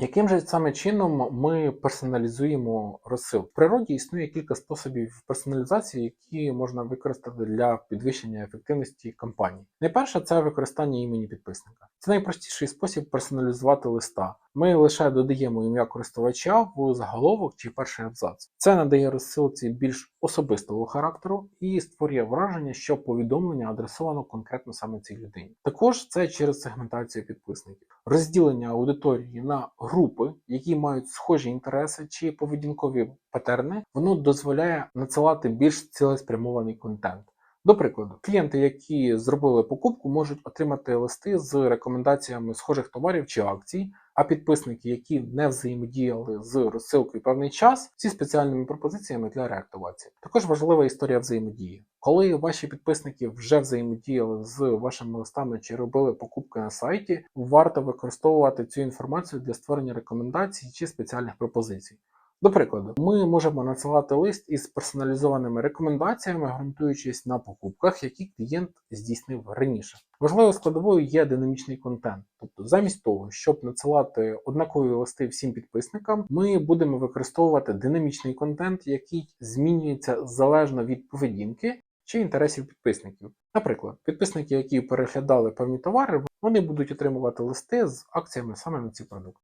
Яким же саме чином ми персоналізуємо розсил? В природі існує кілька способів персоналізації, які можна використати для підвищення ефективності кампанії. Найперше це використання імені підписника. Це найпростіший спосіб персоналізувати листа. Ми лише додаємо ім'я користувача в заголовок чи перший абзац. Це надає розсилці більш особистого характеру і створює враження, що повідомлення адресовано конкретно саме цій людині. Також це через сегментацію підписників, розділення аудиторії на групи, які мають схожі інтереси чи поведінкові патерни, воно дозволяє надсилати більш цілеспрямований контент. До прикладу, клієнти, які зробили покупку, можуть отримати листи з рекомендаціями схожих товарів чи акцій, а підписники, які не взаємодіяли з розсилкою певний час, зі спеціальними пропозиціями для реактивації. Також важлива історія взаємодії. Коли ваші підписники вже взаємодіяли з вашими листами чи робили покупки на сайті, варто використовувати цю інформацію для створення рекомендацій чи спеціальних пропозицій. До прикладу, ми можемо надсилати лист із персоналізованими рекомендаціями, ґрунтуючись на покупках, які клієнт здійснив раніше. Важливою складовою є динамічний контент. Тобто, замість того, щоб надсилати однакові листи всім підписникам, ми будемо використовувати динамічний контент, який змінюється залежно від поведінки чи інтересів підписників. Наприклад, підписники, які переглядали певні товари, вони будуть отримувати листи з акціями саме на ці продукти.